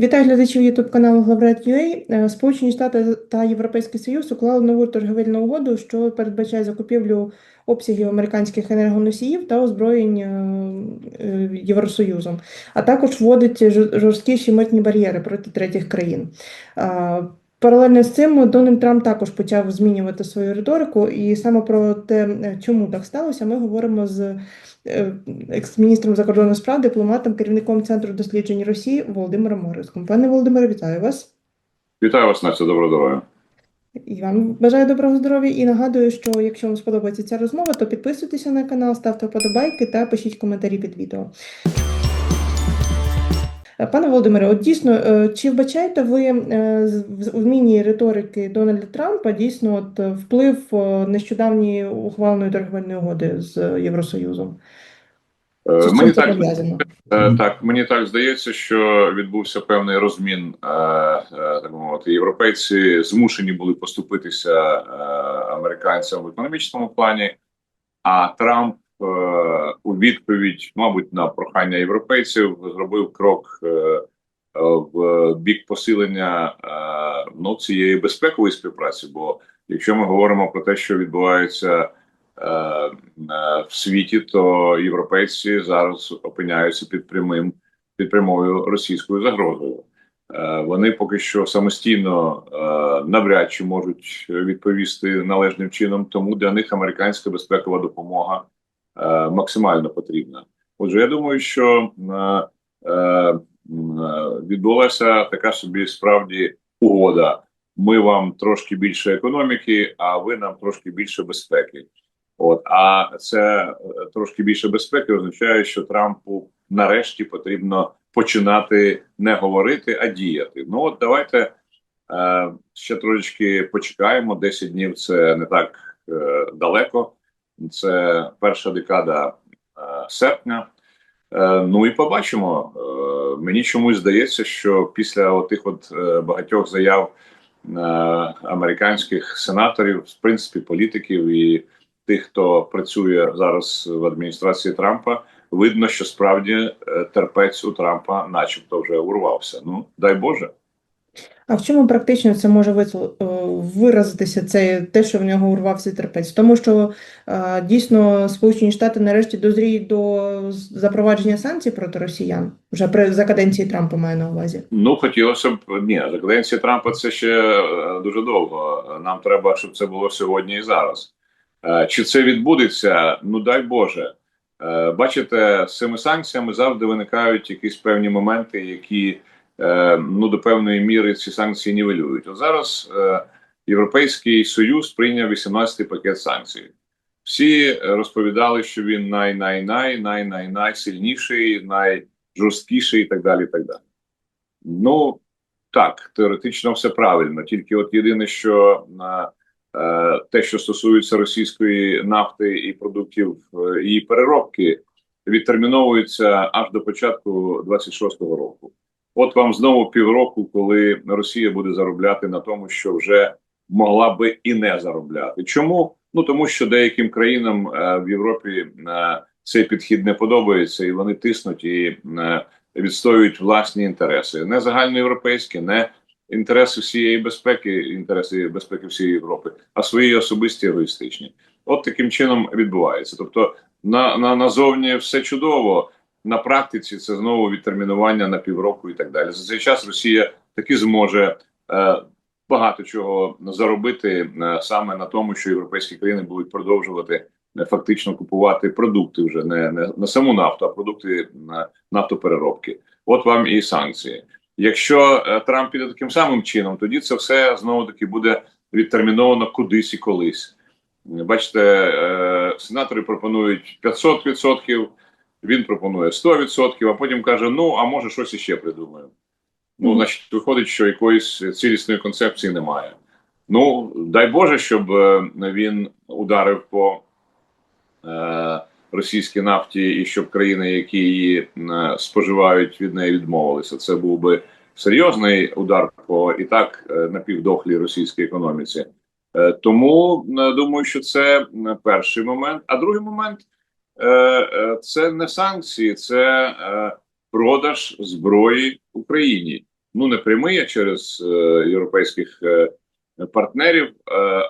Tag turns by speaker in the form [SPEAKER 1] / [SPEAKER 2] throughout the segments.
[SPEAKER 1] Вітаю глядачів YouTube каналу Главред.ua. Е, Сполучені Штати та Європейський Союз уклали нову торговельну угоду, що передбачає закупівлю обсягів американських енергоносіїв та озброєнь е, е, Євросоюзом, а також вводить жорсткіші митні бар'єри проти третіх країн. Паралельно з цим Дональд Трамп також почав змінювати свою риторику, і саме про те, чому так сталося, ми говоримо з екс-міністром закордонних справ, дипломатом, керівником Центру досліджень Росії Володимиром Морозком. Пане Володимире, вітаю вас.
[SPEAKER 2] Вітаю вас, Настя, доброго здоров'я.
[SPEAKER 1] І вам бажаю доброго здоров'я і нагадую, що якщо вам сподобається ця розмова, то підписуйтеся на канал, ставте вподобайки та пишіть коментарі під відео. Пане Володимире, от дійсно, е, чи вбачаєте ви е, в в зміні риторики Дональда Трампа дійсно от е, вплив нещодавньої ухваленої торговельної угоди з Євросоюзом? Чи
[SPEAKER 2] Мені так, так, мені так здається, що відбувся певний розмін. Так би мовити, європейці змушені були поступитися американцям в економічному плані, а Трамп у відповідь, мабуть, на прохання європейців зробив крок е, е, в бік посилення е, ну, цієї безпекової співпраці. Бо якщо ми говоримо про те, що відбувається в світі, то європейці зараз опиняються під прямим під прямою російською загрозою. Вони поки що самостійно навряд чи можуть відповісти належним чином, тому для них американська безпекова допомога максимально потрібна. Отже, я думаю, що е, е, е, відбулася така собі справді угода. Ми вам трошки більше економіки, а ви нам трошки більше безпеки. От а це е, трошки більше безпеки означає, що Трампу нарешті потрібно починати не говорити, а діяти. Ну от давайте е, ще трошечки почекаємо. 10 днів це не так е, далеко. Це перша декада е, серпня. Е, ну і побачимо. Е, мені чомусь здається, що після отих от багатьох заяв американських сенаторів, в принципі, політиків і тих, хто працює зараз в адміністрації Трампа, видно, що справді терпець у Трампа, начебто, вже урвався. Ну дай Боже.
[SPEAKER 1] А в чому практично це може е, виразитися це те, що в нього урвався терпець? Тому що е, дійсно Сполучені Штати нарешті дозріють до запровадження санкцій проти росіян вже при за каденції Трампа маю на увазі.
[SPEAKER 2] Ну хотілося б ні, за каденції Трампа це ще е, дуже довго. Нам треба, щоб це було сьогодні і зараз. Чи це відбудеться? Ну дай Боже. Бачите, з цими санкціями завжди виникають якісь певні моменти, які ну до певної міри ці санкції нівелюють. От зараз е, Європейський Союз прийняв 18-й пакет санкцій. Всі розповідали, що він най-най-най, най-най-най найжорсткіший і так далі. так далі. Ну так, теоретично все правильно. Тільки от єдине, що на е, те, що стосується російської нафти і продуктів е, її переробки, відтерміновується аж до початку 26-го року. От вам знову півроку, коли Росія буде заробляти на тому, що вже могла би і не заробляти. Чому? Ну тому що деяким країнам е, в Європі е, цей підхід не подобається, і вони тиснуть і е, відстоюють власні інтереси, не загальноєвропейські, не інтереси всієї безпеки, інтереси безпеки всієї Європи, а свої особисті егоїстичні. От таким чином відбувається. Тобто, на, на назовні все чудово. На практиці це знову відтермінування на півроку і так далі. За цей час Росія таки зможе е, багато чого заробити е, саме на тому, що європейські країни будуть продовжувати е, фактично купувати продукти вже не, не на саму нафту, а продукти на нафтопереробки. От вам і санкції. Якщо е, Трамп піде таким самим чином, тоді це все знову таки буде відтерміновано кудись і колись. Бачите, е, сенатори пропонують 500%, він пропонує 100%, а потім каже: ну а може щось іще придумаю. Ну, значить, виходить, що якоїсь цілісної концепції немає. Ну, дай Боже, щоб е, він ударив по е, російській нафті, і щоб країни, які її е, споживають, від неї відмовилися. Це був би серйозний удар по і так е, напівдохлій російській економіці. Е, тому думаю, що це перший момент. А другий момент це не санкції, це е, продаж зброї Україні. ну не прямий, через е, європейських е, партнерів, е,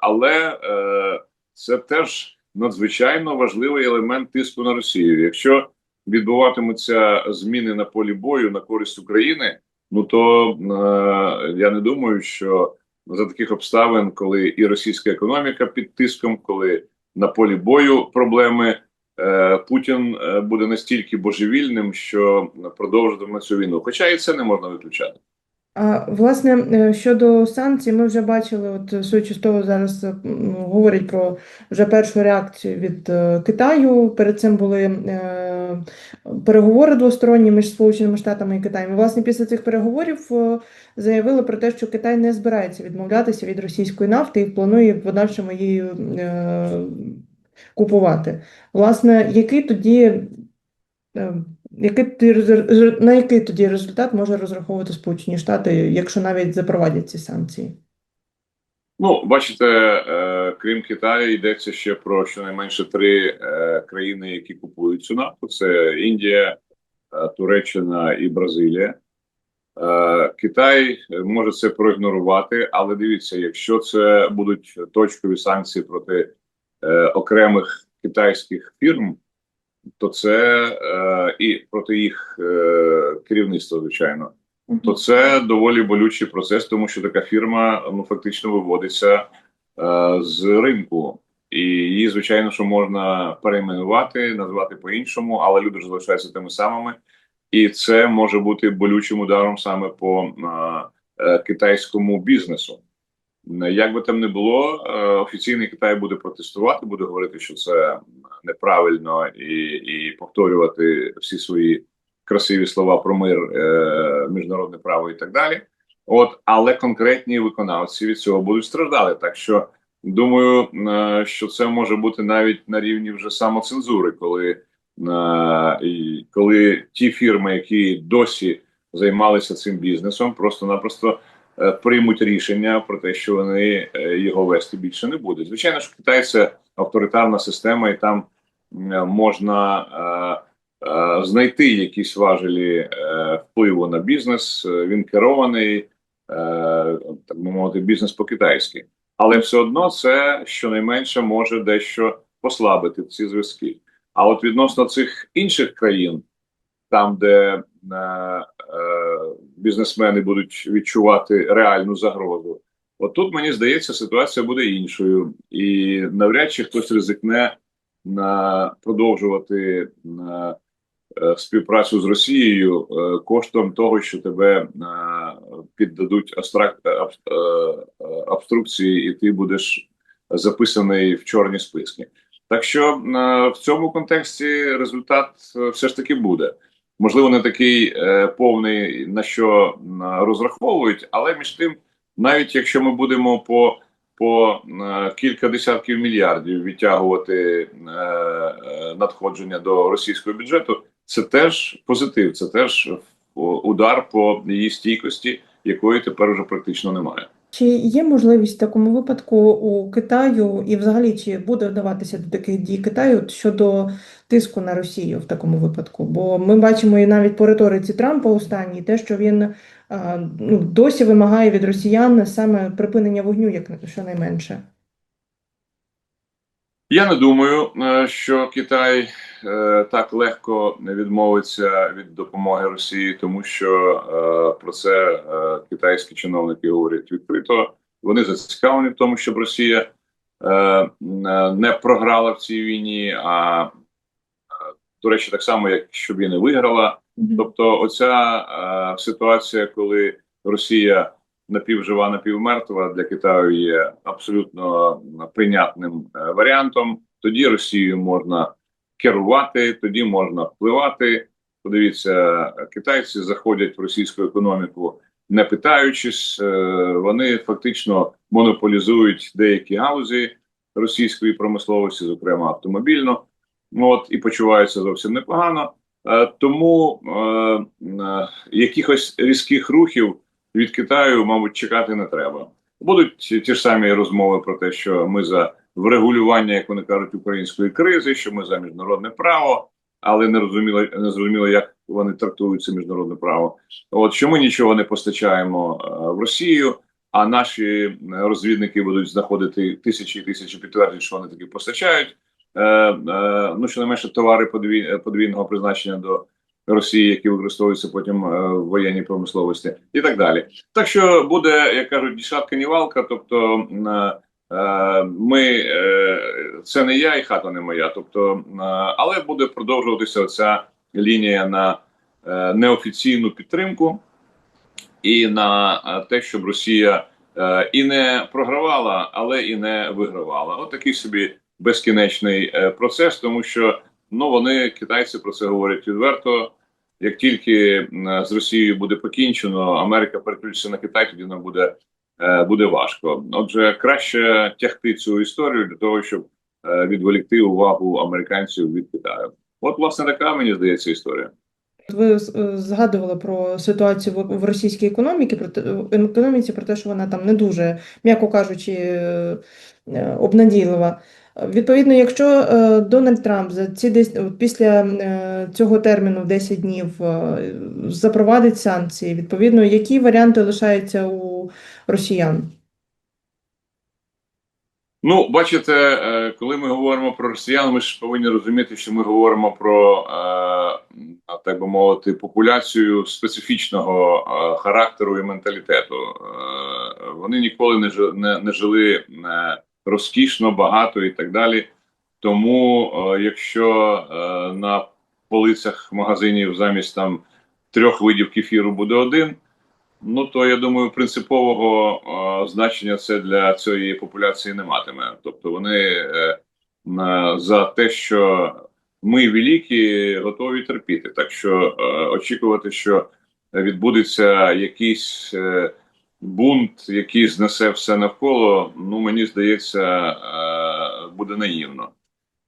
[SPEAKER 2] але е, це теж надзвичайно важливий елемент тиску на Росію. Якщо відбуватимуться зміни на полі бою на користь України, ну то е, я не думаю, що за таких обставин, коли і російська економіка під тиском, коли на полі бою проблеми. Е, Путін е, буде настільки божевільним, що продовжуватиме цю війну. Хоча і це не можна виключати.
[SPEAKER 1] А власне е, щодо санкцій, ми вже бачили, от з зараз м, говорять про вже першу реакцію від Китаю. Перед цим були переговори двосторонні між Сполученими Штатами і Китаєм. І, власне, після цих переговорів заявили про те, що Китай не збирається відмовлятися від російської нафти і планує в подальшому її купувати. Власне, який тоді Е, Який на який тоді результат може розраховувати Сполучені Штати, якщо навіть запровадять ці санкції?
[SPEAKER 2] Ну, бачите, е, крім Китаю, йдеться ще про щонайменше три е, країни, які купують цю нафту: це Індія, Туреччина і Бразилія. Китай може це проігнорувати, але дивіться, якщо це будуть точкові санкції проти е, окремих китайських фірм, то це е, і проти їх е, керівництва, звичайно то це доволі болючий процес, тому що така фірма ну фактично виводиться е, з ринку, і її, звичайно, що можна перейменувати, назвати по-іншому, але люди ж залишаються тими самими, і це може бути болючим ударом саме по е, е, китайському бізнесу. Як би там не було, е, офіційний Китай буде протестувати, буде говорити, що це неправильно, і, і повторювати всі свої красиві слова про мир, е, міжнародне право і так далі. От, але конкретні виконавці від цього будуть страждати. Так що думаю, е, що це може бути навіть на рівні вже самоцензури, коли, е, коли ті фірми, які досі займалися цим бізнесом, просто-напросто е, приймуть рішення про те, що вони е, його вести більше не будуть. Звичайно, що Китай це авторитарна система, і там е, можна. Е, е, знайти якісь важелі е, впливу на бізнес. Е, Він керований, е, так би мовити, бізнес по-китайськи. Але все одно це щонайменше може дещо послабити ці зв'язки. А от відносно цих інших країн, там, де е, е, бізнесмени будуть відчувати реальну загрозу, от тут мені здається, ситуація буде іншою, і навряд чи хтось ризикне на продовжувати на е, співпрацю з Росією е, коштом того, що тебе е, піддадуть е, обструкції, і ти будеш записаний в чорні списки. Так що в цьому контексті результат все ж таки буде. Можливо, не такий е, повний, на що розраховують, але між тим, навіть якщо ми будемо по по е, кілька десятків мільярдів відтягувати е, надходження до російського бюджету, це теж позитив, це теж удар по її стійкості, якої тепер вже практично немає.
[SPEAKER 1] Чи є можливість в такому випадку у Китаю, і взагалі чи буде вдаватися до таких дій Китаю щодо тиску на Росію в такому випадку? Бо ми бачимо і навіть по риториці Трампа останній те, що він ну, досі вимагає від росіян саме припинення вогню, як щонайменше.
[SPEAKER 2] Я не думаю, е, що Китай е, так легко відмовиться від допомоги Росії, тому що е, про це китайські чиновники говорять відкрито. Вони зацікавлені в тому, щоб Росія не програла в цій війні. А до речі, так само, як щоб і не виграла. Тобто, оця е, ситуація, коли Росія напівжива, напівмертва для Китаю є абсолютно прийнятним е, варіантом. Тоді Росією можна керувати, тоді можна впливати. Подивіться, китайці заходять в російську економіку, не питаючись, е, вони фактично монополізують деякі галузі російської промисловості, зокрема автомобільну. Ну, От і почуваються зовсім непогано. Е, Тому е, е, якихось різких рухів від Китаю, мабуть, чекати не треба. Будуть ті ж самі розмови про те, що ми за врегулювання, як вони кажуть, української кризи, що ми за міжнародне право, але не розуміло, не зрозуміло, як вони трактують це міжнародне право. От що ми нічого не постачаємо е, в Росію, а наші розвідники будуть знаходити тисячі і тисячі підтверджень, що вони таки постачають. Е, е, ну щонайменше товари подвій, подвійного призначення до Росії, які використовуються потім е, в воєнній промисловості, і так далі. Так що буде, як кажуть, ні шатка, валка. Тобто ми це не я і хата не моя. Тобто, але буде продовжуватися оця лінія на неофіційну підтримку і на те, щоб Росія і не програвала, але і не вигравала. От собі безкінечний е, процес, тому що ну вони китайці про це говорять відверто. Як тільки з Росією буде покінчено, Америка переключиться на Китай, тоді нам буде, е, буде важко. Отже, краще тягти цю історію для того, щоб е, відволікти увагу американців від Китаю. От, власне, така мені здається історія.
[SPEAKER 1] Ви згадували про ситуацію в російській економіці, про економіці, про те, що вона там не дуже, м'яко кажучи, обнадійлива. Відповідно, якщо е, Дональд Трамп за ці десь після е, цього терміну в 10 днів е, запровадить санкції, відповідно, які варіанти лишаються у росіян?
[SPEAKER 2] Ну, бачите, коли ми говоримо про росіян, ми ж повинні розуміти, що ми говоримо про так би мовити популяцію специфічного характеру і менталітету. Вони ніколи не жи- не, не жили розкішно, багато і так далі. Тому, е, якщо е, на полицях магазинів замість там трьох видів кефіру буде один. Ну то я думаю, принципового е, значення це для цієї популяції не матиме. Тобто вони за те, що ми великі, готові терпіти. Так що очікувати, що відбудеться якийсь бунт, який знесе все навколо, ну мені здається, е, буде наївно.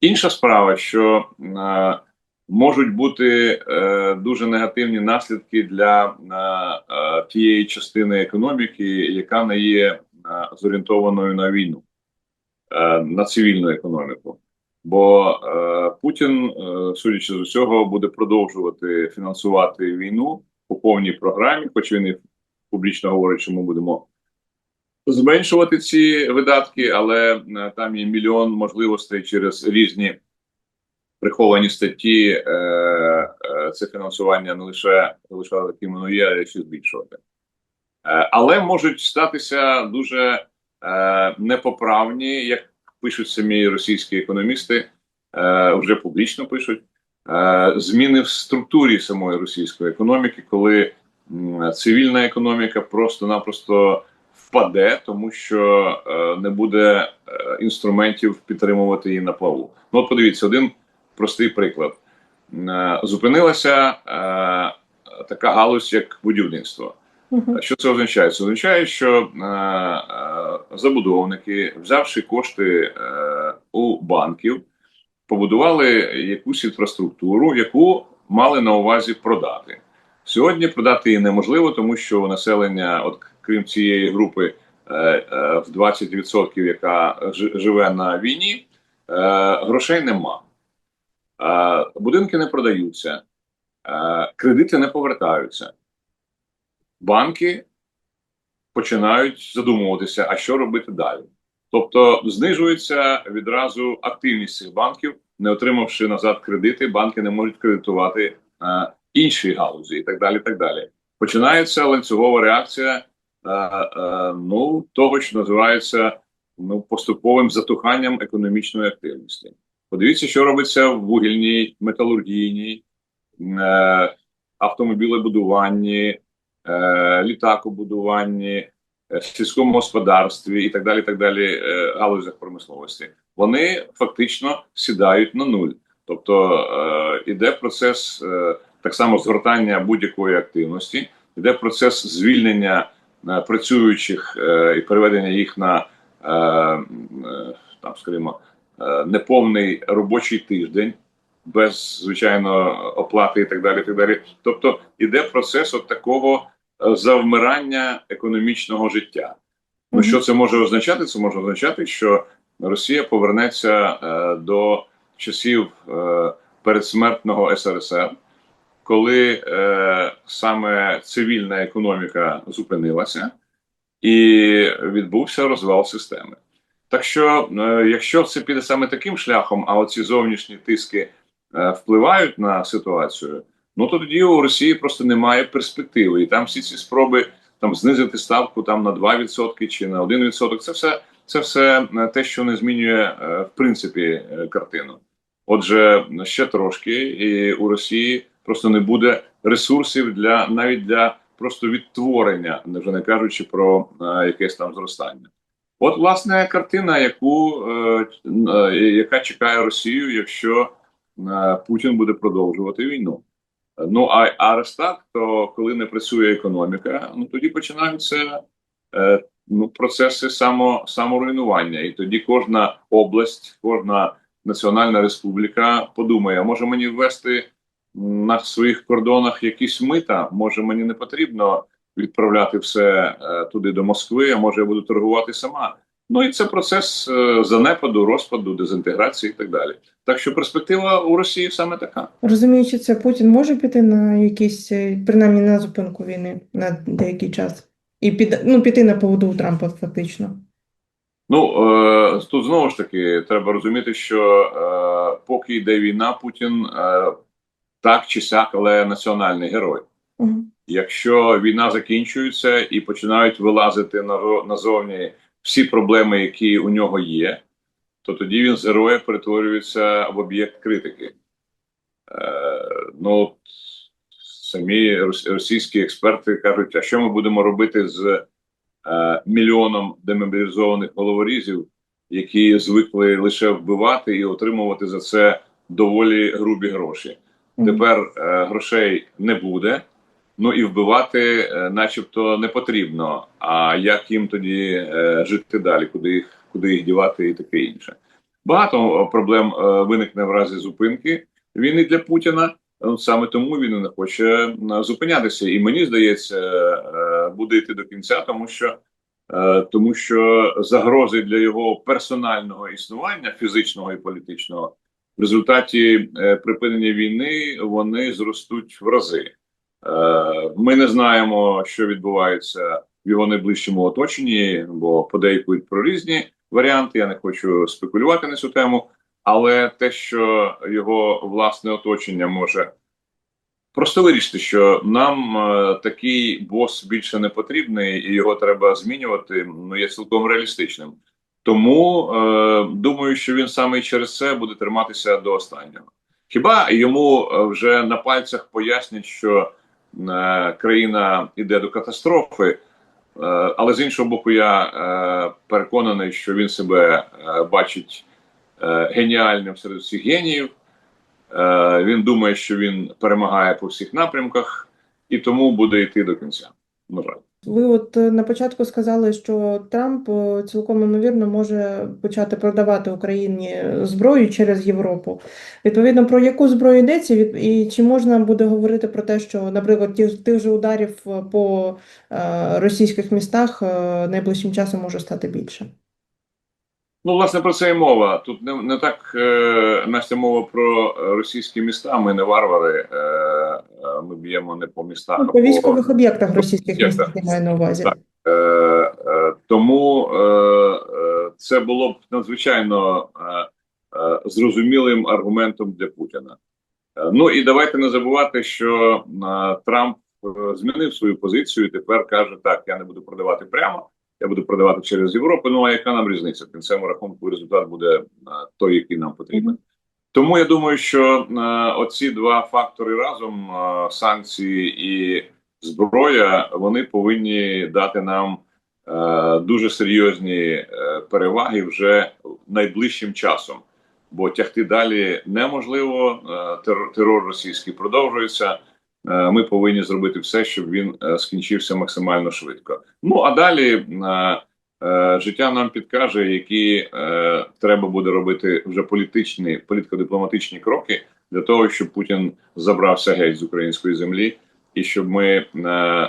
[SPEAKER 2] Інша справа, що е, можуть бути е, дуже негативні наслідки для тієї частини економіки, яка не є зорієнтованою на війну, на цивільну економіку. Бо е, Путін, е, судячи з усього, буде продовжувати фінансувати війну по повній програмі, хоч він і публічно говорить, що ми будемо зменшувати ці видатки, але е, там є мільйон можливостей через різні приховані статті е, е, це фінансування не лише лише таким воно є, а ще збільшувати. Але можуть статися дуже непоправні, як пишуть самі російські економісти, вже публічно пишуть. Зміни в структурі самої російської економіки, коли цивільна економіка просто-напросто впаде, тому що е, не буде е, інструментів підтримувати її на плаву. Ну, от подивіться, один простий приклад. Е, Зупинилася е, така галузь, як будівництво. Що це означає? Це означає, що е, е, забудовники, взявши кошти е, у банків, побудували якусь інфраструктуру, яку мали на увазі продати. Сьогодні продати її неможливо, тому що населення, от крім цієї групи е, е, в 20%, яка живе на війні, е, грошей нема. Будинки не продаються, кредити не повертаються. Банки починають задумуватися, а що робити далі. Тобто знижується відразу активність цих банків, не отримавши назад кредити, банки не можуть кредитувати інші галузі і так далі. так далі. Починається ланцюгова реакція е, е, ну, того, що називається ну, поступовим затуханням економічної активності. Подивіться, що робиться в вугільній, металургійній, е, автомобілебудуванні, е, літакобудуванні, е, сільському господарстві і так далі, так далі, е, галузях промисловості. Вони фактично сідають на нуль. Тобто е, іде процес е, так само згортання будь-якої активності, іде процес звільнення е, працюючих е, і переведення їх на е, там, скажімо, неповний робочий тиждень. Без звичайно оплати і так далі. і так далі. Тобто іде процес от такого завмирання економічного життя. Ну що це може означати? Це може означати, що Росія повернеться е, до часів е, передсмертного СРСР, коли е, саме цивільна економіка зупинилася і відбувся розвал системи. Так що, е, якщо це піде саме таким шляхом, а оці зовнішні тиски е, впливають на ситуацію, ну то тоді у Росії просто немає перспективи, і там всі ці спроби там знизити ставку там на 2% чи на 1%, це все це все е, те, що не змінює е, в принципі е, картину. Отже, ще трошки, і у Росії просто не буде ресурсів для навіть для просто відтворення, вже не кажучи про е, якесь там зростання. От, власне, картина, яку е, е, яка чекає Росію, якщо е, Путін буде продовжувати війну. Ну а, а раз так, то коли не працює економіка, ну тоді починаються е, ну, процеси само, саморуйнування. І тоді кожна область, кожна національна республіка подумає: може мені ввести на своїх кордонах якісь мита? Може мені не потрібно відправляти все е, туди до Москви, а може я буду торгувати сама. Ну і це процес е, занепаду, розпаду, дезінтеграції і так далі. Так що перспектива у Росії саме така.
[SPEAKER 1] Розуміючи це, Путін може піти на якісь, е, принаймні на зупинку війни на деякий час і під, ну, піти на поводу у Трампа фактично.
[SPEAKER 2] Ну е, тут знову ж таки треба розуміти, що е, поки йде війна, Путін е, так чи сяк, але національний герой.
[SPEAKER 1] Угу.
[SPEAKER 2] Якщо війна закінчується і починають вилазити назовні всі проблеми, які у нього є, то тоді він з героя перетворюється в об'єкт критики. Е, ну, самі російські експерти кажуть, а що ми будемо робити з е, мільйоном демобілізованих головорізів, які звикли лише вбивати і отримувати за це доволі грубі гроші. Тепер е, грошей не буде. Ну і вбивати, е, начебто, не потрібно. А як їм тоді е, жити далі, куди їх, куди їх дівати і таке інше? Багато е, проблем е, виникне в разі зупинки війни для Путіна. Ну, Саме тому він не хоче е, зупинятися. І мені здається, е, буде йти до кінця, тому що, е, тому що загрози для його персонального існування, фізичного і політичного, в результаті е, припинення війни вони зростуть в рази. Е, Ми не знаємо, що відбувається в його найближчому оточенні, бо подейкують про різні варіанти. Я не хочу спекулювати на цю тему, але те, що його власне оточення може просто вирішити, що нам е, такий бос більше не потрібний, і його треба змінювати. Ну є цілком реалістичним. Тому е, думаю, що він саме через це буде триматися до останнього. Хіба йому е, вже на пальцях пояснять, що е, країна йде до катастрофи, е, але з іншого боку, я е, переконаний, що він себе е, бачить е, геніальним серед всіх геніїв. Е, він думає, що він перемагає по всіх напрямках, і тому буде йти до кінця. На жаль.
[SPEAKER 1] Ви от е, на початку сказали, що Трамп е, цілком імовірно може почати продавати Україні зброю через Європу. Відповідно, про яку зброю йдеться, і чи можна буде говорити про те, що, наприклад, тих, тих же ударів е, по е, російських містах е, найближчим часом може стати більше?
[SPEAKER 2] Ну, власне, про це і мова. Тут не, не так е, Настя мова про російські міста. Ми не варвари. Е, е, ми б'ємо не по містах,
[SPEAKER 1] Ну, по військових об'єктах російських
[SPEAKER 2] об'єктах.
[SPEAKER 1] містах я маю на увазі.
[SPEAKER 2] Так. Е, е, тому е, е, це було б надзвичайно е, е, зрозумілим аргументом для Путіна. Е, ну і давайте не забувати, що е, Трамп е, змінив свою позицію і тепер каже: так, я не буду продавати прямо, я буду продавати через Європу. Ну а яка нам різниця? В кінцевому рахунку результат буде е, той, який нам потрібен. Тому я думаю, що е, оці два фактори разом е, санкції і зброя, вони повинні дати нам дуже серйозні переваги вже найближчим часом. Бо тягти далі неможливо. терор російський продовжується. Е, Ми повинні зробити все, щоб він е, скінчився максимально швидко. Ну а далі е, життя нам підкаже, які треба буде робити вже політичні, політико-дипломатичні кроки для того, щоб Путін забрався геть з української землі, і щоб ми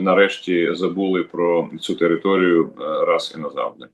[SPEAKER 2] нарешті забули про цю територію раз і назавжди.